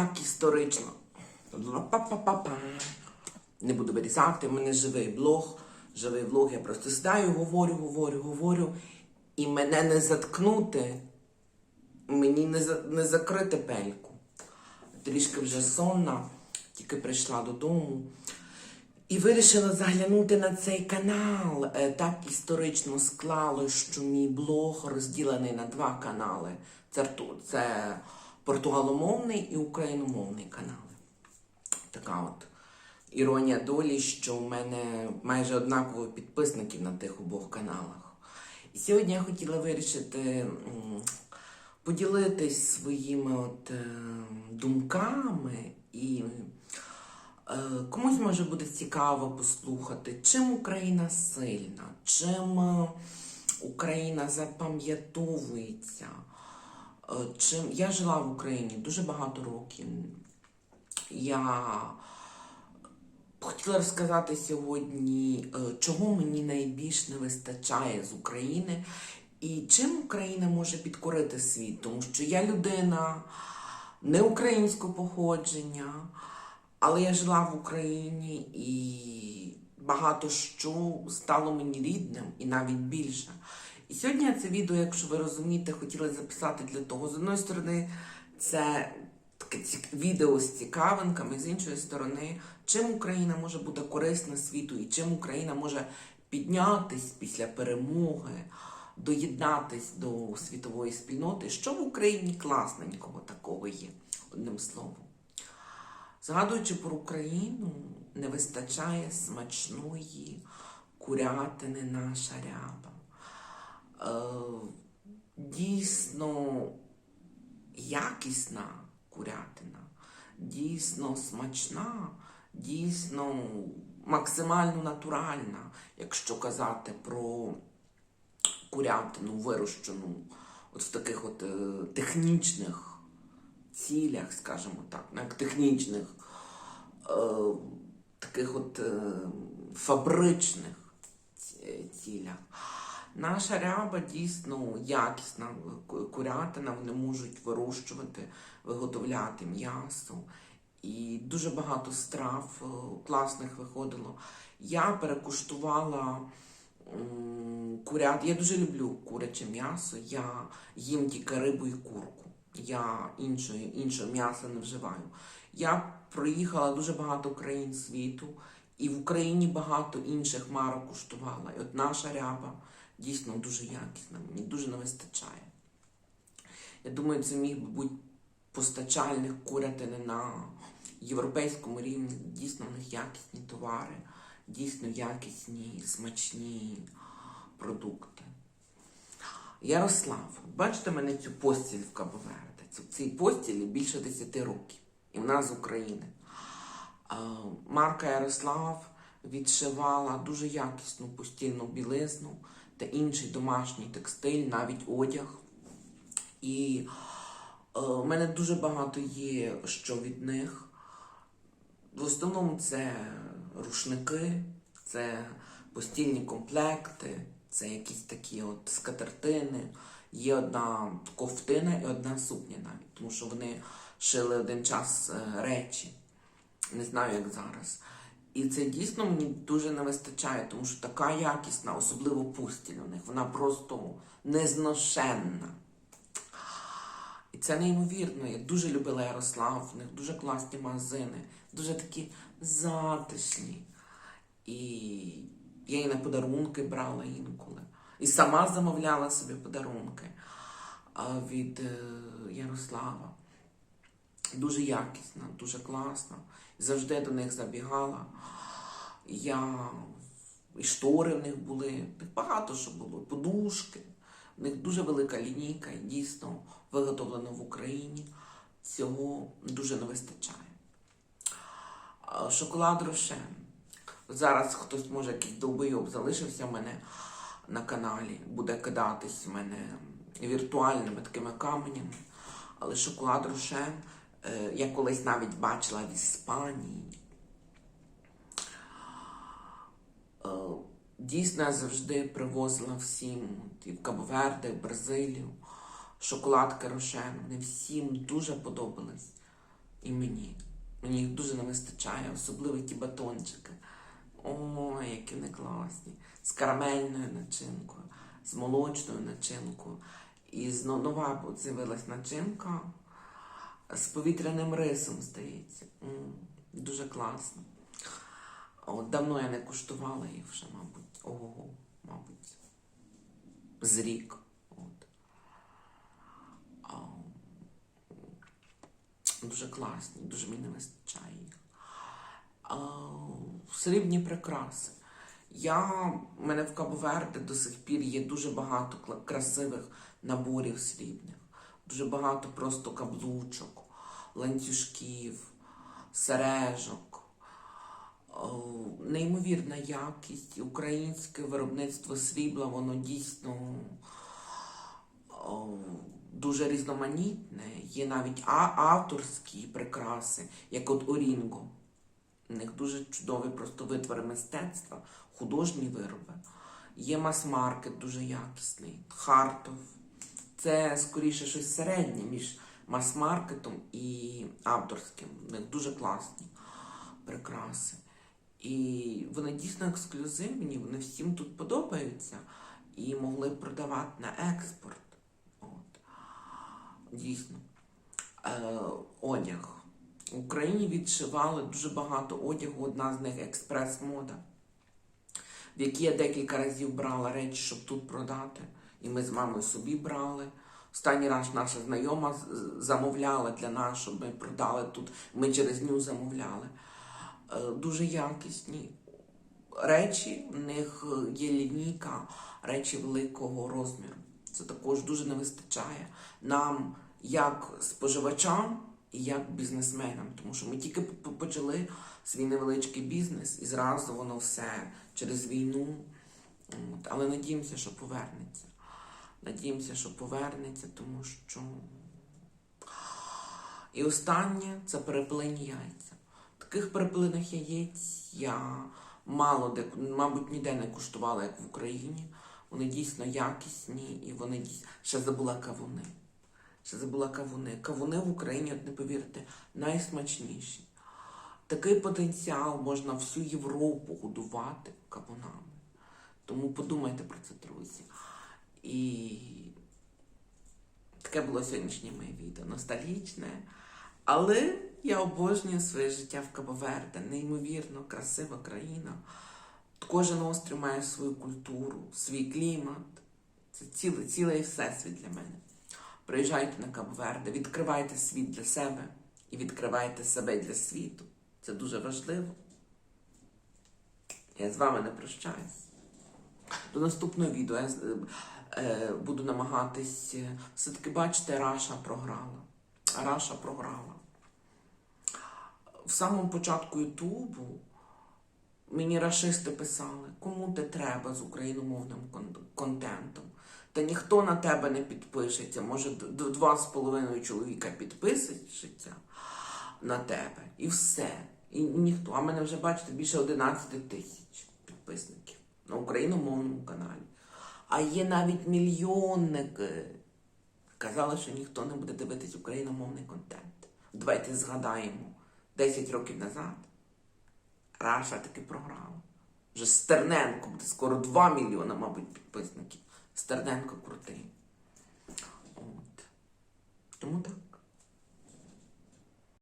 так історично. Не буду вирізати, в мене живий блог. Живий блог, я просто сідаю, говорю, говорю, говорю. І мене не заткнути, мені не, за, не закрити пельку. Трішки вже сонна, тільки прийшла додому. І вирішила заглянути на цей канал. Е, Так історично склало, що мій блог розділений на два канали. Це, це португаломовний і україномовний канали. Така от іронія долі, що в мене майже однаково підписників на тих обох каналах. І сьогодні я хотіла вирішити поділитись своїми от, е, думками і е, комусь може бути цікаво послухати, чим Україна сильна, чим е, Україна запам'ятовується. Е, Чим я жила в Україні дуже багато років. Я хотіла розказати сьогодні, е, чого мені найбільш не вистачає з України і чим Україна може підкорити світ. Тому що я людина не українського походження, але я жила в Україні і багато що стало мені рідним і навіть більше. І сьогодні я це відео, якщо ви розумієте, хотіла записати для того. З одної сторони, це таке відео з цікавинками, з іншої сторони, чим Україна може бути корисна світу і чим Україна може піднятись після перемоги, доєднатись до світової спільноти, що в Україні класненького такого є, одним словом. Згадуючи про Україну, не вистачає смачної курятини наша ряба. Е, дійсно якісна курятина, дійсно смачна, дійсно максимально натуральна, якщо казати про курятину вирощену от в таких от е, технічних цілях, скажімо так, ну, як технічних, е, таких от фабричних цілях. Наша ряба дійсно якісна курятина, вони можуть вирощувати, виготовляти м'ясо. І дуже багато страв е, класних виходило. Я перекуштувала курят. Я дуже люблю куряче м'ясо. Я їм тільки рибу і курку. Я іншої, іншого м'яса не вживаю. Я проїхала дуже багато країн світу, і в Україні багато інших марок куштувала. І от наша ряба дійсно дуже якісна, мені дуже не вистачає. Я думаю, це міг би бути постачальник курятини на європейському рівні. Дійсно, в них якісні товари, дійсно якісні, смачні продукти. Ярослав, бачите мене цю постіль в Кабоверде. Цій постілі більше 10 років. І вона з України. Марка Ярослав відшивала дуже якісну постільну білизну та інший домашній текстиль, навіть одяг. І е, в мене дуже багато є що від них. В основному це рушники, це постільні комплекти, це якісь такі от скатертини. Є одна ковтина і одна сукня навіть, тому що вони шили один час е, речі. Не знаю, як зараз. І це дійсно мені дуже не вистачає, тому що така якісна, особливо пустіль у них, вона просто незношенна. І це неймовірно. Я дуже любила Ярослав, в них дуже класні магазини, дуже такі затишні. І я їй на подарунки брала інколи. І сама замовляла собі подарунки від е, Ярослава. Дуже якісна, дуже класна. Завжди до них забігала. Я і штори в них були, багато що було, подушки. В них дуже велика лінійка дійсно виготовлено в Україні. Цього дуже не вистачає. Шоколад Рошен. Зараз хтось може якийсь довбойоб залишився в мене на каналі, буде кидатись в мене віртуальними такими каменями. Але шоколад Рошен я колись навіть бачила в Іспанії. Е, Дійсно, я завжди привозила всім і в Кабоверде, в Бразилію шоколадки Рошен. Вони всім дуже подобались. І мені. Мені їх дуже не вистачає, особливо ті батончики. Ой, які вони класні. З карамельною начинкою, з молочною начинкою. І з но- нова з'явилась начинка з повітряним рисом, здається. Дуже класно. От давно я не куштувала їх вже, мабуть. Ого, мабуть. З рік. От. Дуже класні, дуже мені не вистачає їх. Срібні прикраси. Я, у мене в Кабоверде до сих пір є дуже багато красивих наборів срібних, дуже багато просто каблучок, ланцюжків, сережок. Неймовірна якість, українське виробництво срібла, воно дійсно дуже різноманітне. Є навіть авторські прикраси, як от Орінго. У них дуже чудові просто витвори мистецтва, художні вироби. Є мас-маркет дуже якісний, Хартов. Це скоріше щось середнє між мас-маркетом і авторським. У них дуже класні прикраси. І вони дійсно ексклюзивні, вони всім тут подобаються і могли б продавати на експорт. От. Дійсно. Е, одяг. В Україні відшивали дуже багато одягу, одна з них експрес-мода, в якій я декілька разів брала речі, щоб тут продати. І ми з мамою собі брали. Останній раз наша знайома замовляла для нас, щоб ми продали тут. Ми через ню замовляли. Е, Дуже якісні речі, в них є лінійка, речі великого розміру. Це також дуже не вистачає нам, як споживачам і як бізнесменам, тому що ми тільки почали свій невеличкий бізнес, і зразу воно все через війну. Але надіємося, що повернеться. Надіємося, що повернеться, тому що. І останнє це переплені яйця. Таких переплених яєць я мало де, мабуть, ніде не куштувала, як в Україні. Вони дійсно якісні і вони дійсно. Ще забула кавуни. Ще забула кавуни. Кавуни в Україні, от не повірите, найсмачніші. Такий потенціал можна всю Європу годувати кавунами. Тому подумайте про це, друзі. І таке було сьогоднішнє моє відео. Ностальгічне. Але я обожнюю своє життя в Кабоверде. Неймовірно красива країна. Кожен острів має свою культуру, свій клімат. Це ціле, цілий всесвіт для мене. Приїжджайте на Кабоверде, відкривайте світ для себе і відкривайте себе для світу. Це дуже важливо. Я з вами не прощаюсь. До наступного відео буду намагатись. е, Все-таки бачите, Раша програла. Раша програла. В самому початку Ютубу мені рашисти писали, кому ти треба з україномовним контентом. Та ніхто на тебе не підпишеться. Може, два з половиною чоловіка підпишеться на тебе. І все. І ніхто. А мене вже бачите більше 11 тисяч підписників на україномовному каналі. А є навіть мільйонники. Казали, що ніхто не буде дивитись україномовний контент. Давайте згадаємо 10 років назад. Раша таки програла. Вже Стерненко буде скоро 2 мільйони, мабуть, підписників. Стерненко крутий. От. Тому так.